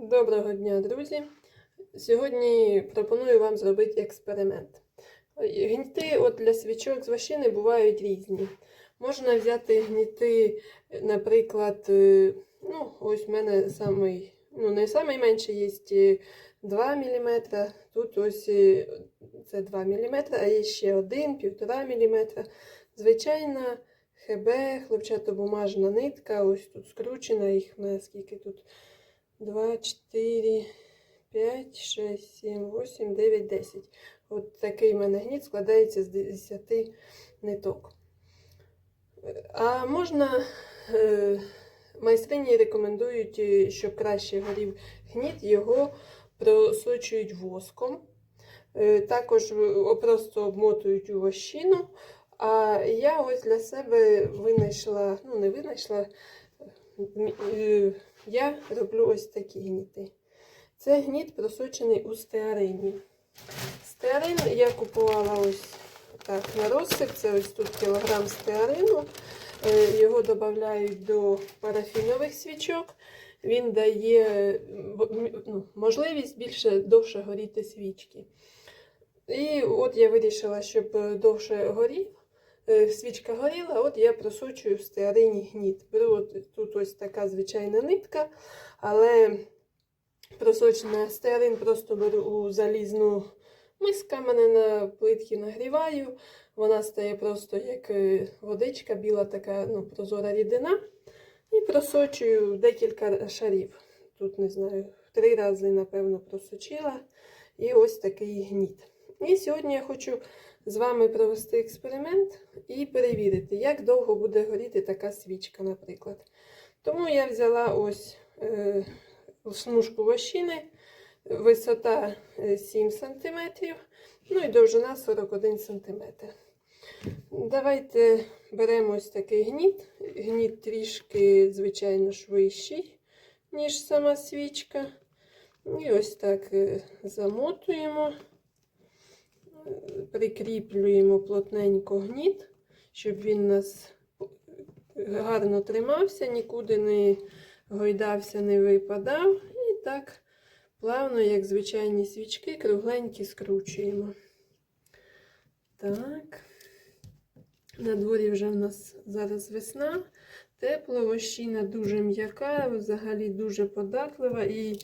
Доброго дня, друзі! Сьогодні пропоную вам зробити експеримент. Гніти от для свічок з вощини бувають різні. Можна взяти гніти, наприклад, е, ну, ось в мене самий, ну, не найменший є 2 мм. Тут ось е, це 2 мм, а є ще один, 1,5 мм. Звичайна ХБ, хлопчатобумажна нитка, ось тут скручена, їх скільки тут. 2, 4, 5, 6, 7, 8, 9, 10. От такий в мене гніт складається з 10 ниток. А можна, е, майстрині рекомендують, е, щоб краще горів гніт, його просочують воском. Е, Також просто обмотують у вощину. А я ось для себе винайшла, ну не винайшла, я роблю ось такі гніти. Це гніт просочений у стеарині. Стеарин я купувала ось так на розсип. Це ось тут кілограм стеарину. Е, Його додають до парафінових свічок. Він дає ну, можливість більше довше горіти свічки. І от я вирішила, щоб довше горів, свічка горіла, от я просочую в стеарині гніт. Беру от, тут ось така звичайна нитка, але просочена стеарин просто беру у залізну миска, мене на плитки нагріваю. Вона стає просто як е, водичка, біла така ну, прозора рідина. І просочую декілька шарів. Тут, не знаю, три рази, напевно, просочила. І ось такий гніт. І сьогодні я хочу з вами провести експеримент і перевірити, як довго буде горіти така свічка, наприклад. Тому я взяла ось е, смужку вощини, висота е, 7 см, ну і довжина 41 см. Давайте беремо ось такий гніт. Гніт трішки, звичайно, ж вищий, ніж сама свічка. І ось так е, замотуємо, е, прикріплюємо плотненько гніт, щоб він нас гарно тримався, нікуди не гойдався, не випадав. І так плавно, як звичайні свічки, кругленькі скручуємо. Так. На дворі вже в нас зараз весна. Тепло, вощина дуже м'яка, взагалі дуже податлива. І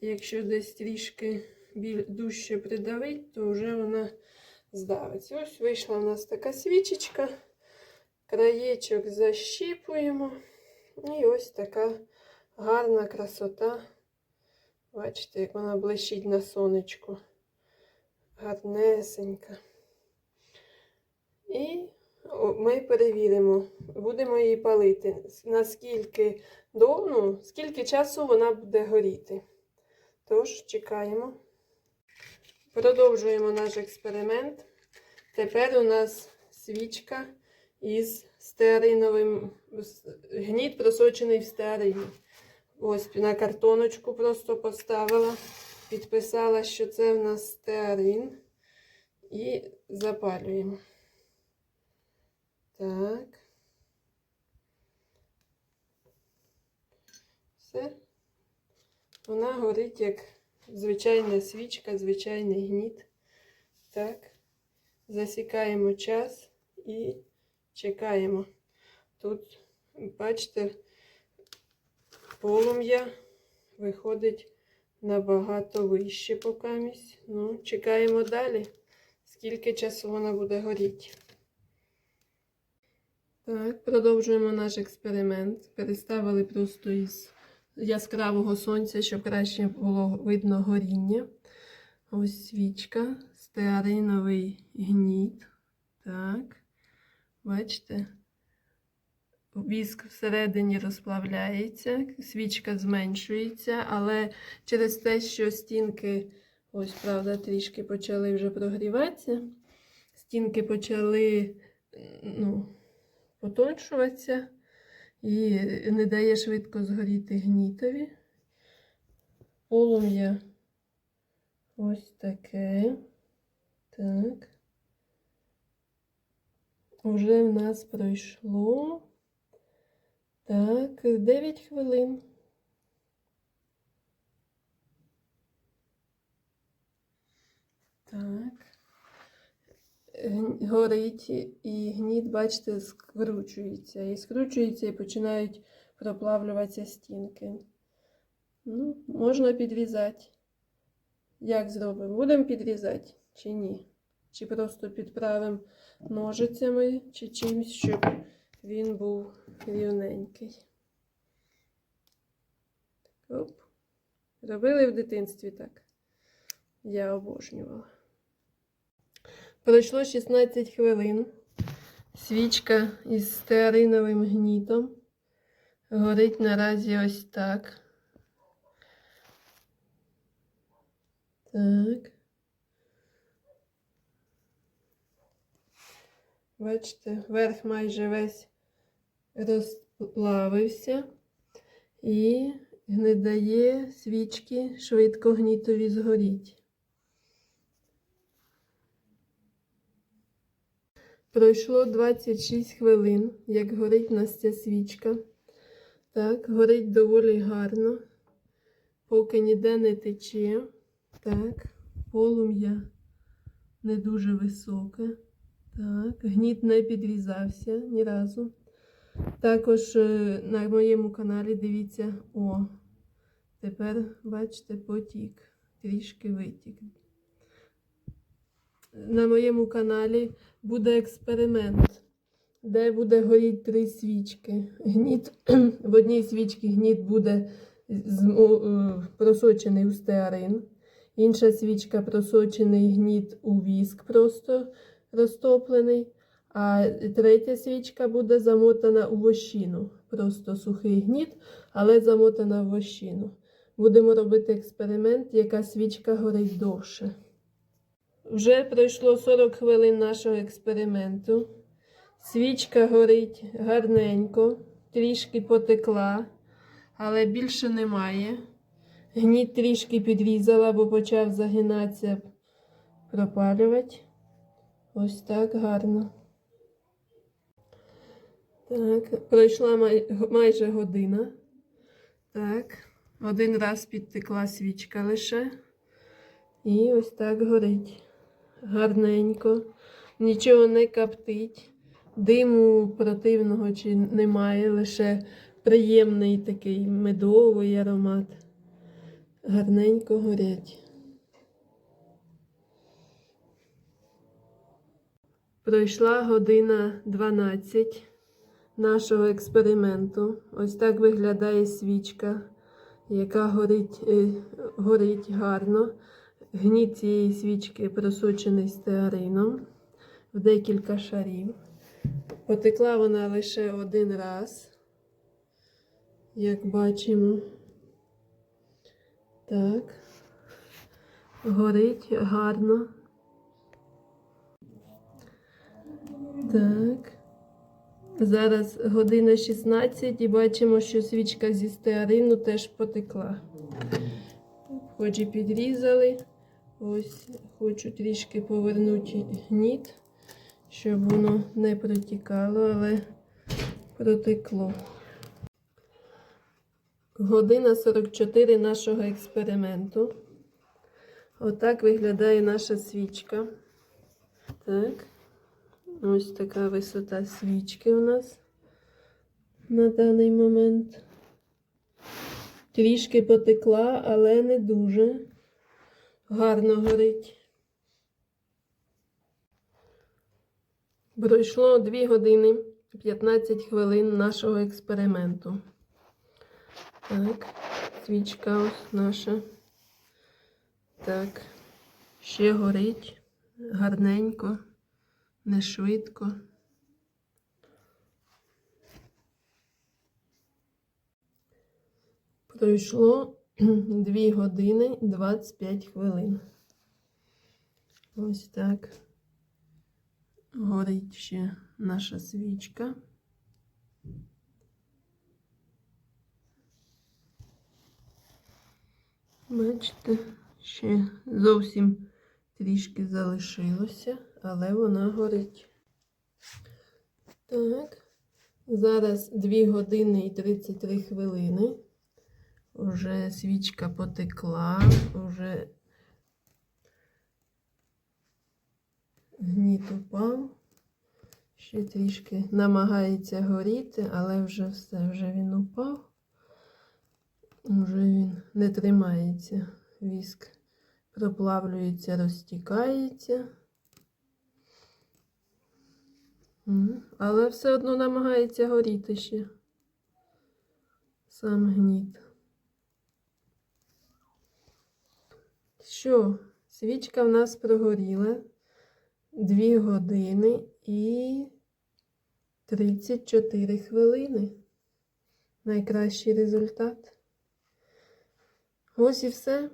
якщо десь трішки біль дужче придавить, то вже вона здавиться. Ось вийшла у нас така свічечка. Краєчок защіпуємо. І ось така гарна красота. Бачите, як вона блищить на сонечку. Гарнесенька. І ми перевіримо, будемо її палити. Наскільки до, ну, скільки часу вона буде горіти. Тож, чекаємо. Продовжуємо наш експеримент. Тепер у нас свічка із стеариновим гніт просочений в стеарині. Ось на картоночку просто поставила, підписала, що це в нас стеарин. І запалюємо. Так. Все. Вона горить як звичайна свічка, звичайний гніт. Так. Засікаємо час і чекаємо. Тут, бачите, полум'я виходить набагато вище покамість. Ну, чекаємо далі, скільки часу вона буде горіти. Так, продовжуємо наш експеримент. Переставили просто із яскравого сонця, щоб краще було видно горіння. Ось свічка, стеариновий гніт. Так, бачите, віск всередині розплавляється, свічка зменшується, але через те, що стінки, ось, правда, трішки почали вже прогріватися, стінки почали, ну, потоншуватися і не дає швидко згоріти гнітові. Полум'я ось таке. Так. Уже в нас пройшло. Так, 9 хвилин. Горить і гніт, бачите, скручується. І скручується і починають проплавлюватися стінки. Ну, можна підрізати. Як зробимо? Будемо підрізати чи ні? Чи просто підправимо ножицями, чи чимось, щоб він був рівненький. Оп. Робили в дитинстві так. Я обожнювала. Пройшло 16 хвилин. Свічка із стеариновим гнітом. Горить наразі ось так. Так. Бачите, верх майже весь розплавився і не свічки швидко гнітові згоріть. Пройшло 26 хвилин, як горить нас ця свічка. Так, горить доволі гарно, поки ніде не тече. Так, полум'я не дуже високе. Так, гніт не підрізався ні разу. Також е, на моєму каналі дивіться, о, тепер, бачите, потік, трішки витік. На моєму каналі буде експеримент, де буде горіти три свічки. Гніт, в одній свічці гніт буде е, просочений у стеарин, інша свічка просочений гніт у віск просто розтоплений, а третя свічка буде замотана у вощину. Просто сухий гніт, але замотана в вощину. Будемо робити експеримент, яка свічка горить довше. Вже пройшло 40 хвилин нашого експерименту. Свічка горить гарненько, трішки потекла, але більше немає. Гніт трішки підрізала, бо почав загинатися, пропалювати. Ось так гарно. Так, пройшла май- майже година. Так, один раз підтекла свічка лише. І ось так горить. Гарненько. Нічого не каптить. Диму противного чи немає, лише приємний такий медовий аромат. Гарненько горять. Пройшла година 12 нашого експерименту. Ось так виглядає свічка, яка горить, е, горить гарно. Гніт цієї свічки просочений стеарином в декілька шарів. Потекла вона лише один раз, як бачимо. Так, горить гарно. Так. Зараз година 16 і бачимо, що свічка зі стеарину теж потекла. Хоч і підрізали. Ось хочу трішки повернути гніт, щоб воно не протікало, але протекло. Година 44 нашого експерименту. Отак виглядає наша свічка. Так. Ось така висота свічки у нас на даний момент. Трішки потекла, але не дуже. Гарно горить. Пройшло 2 години 15 хвилин нашого експерименту. Так, свічка ось наша. Так, ще горить гарненько, не швидко. Пройшло 2 години 25 хвилин. Ось так горить ще наша свічка. Бачите, ще зовсім трішки залишилося, але вона горить. Так, зараз 2 години і 33 хвилини. Уже свічка потекла, уже Гніт упав. Ще трішки намагається горіти, але вже все, вже він упав. Вже він не тримається. Віск проплавлюється, розтікається. Але все одно намагається горіти ще. Сам гніт. Що, свічка в нас прогоріла 2 години і 34 хвилини. Найкращий результат. Ось і все.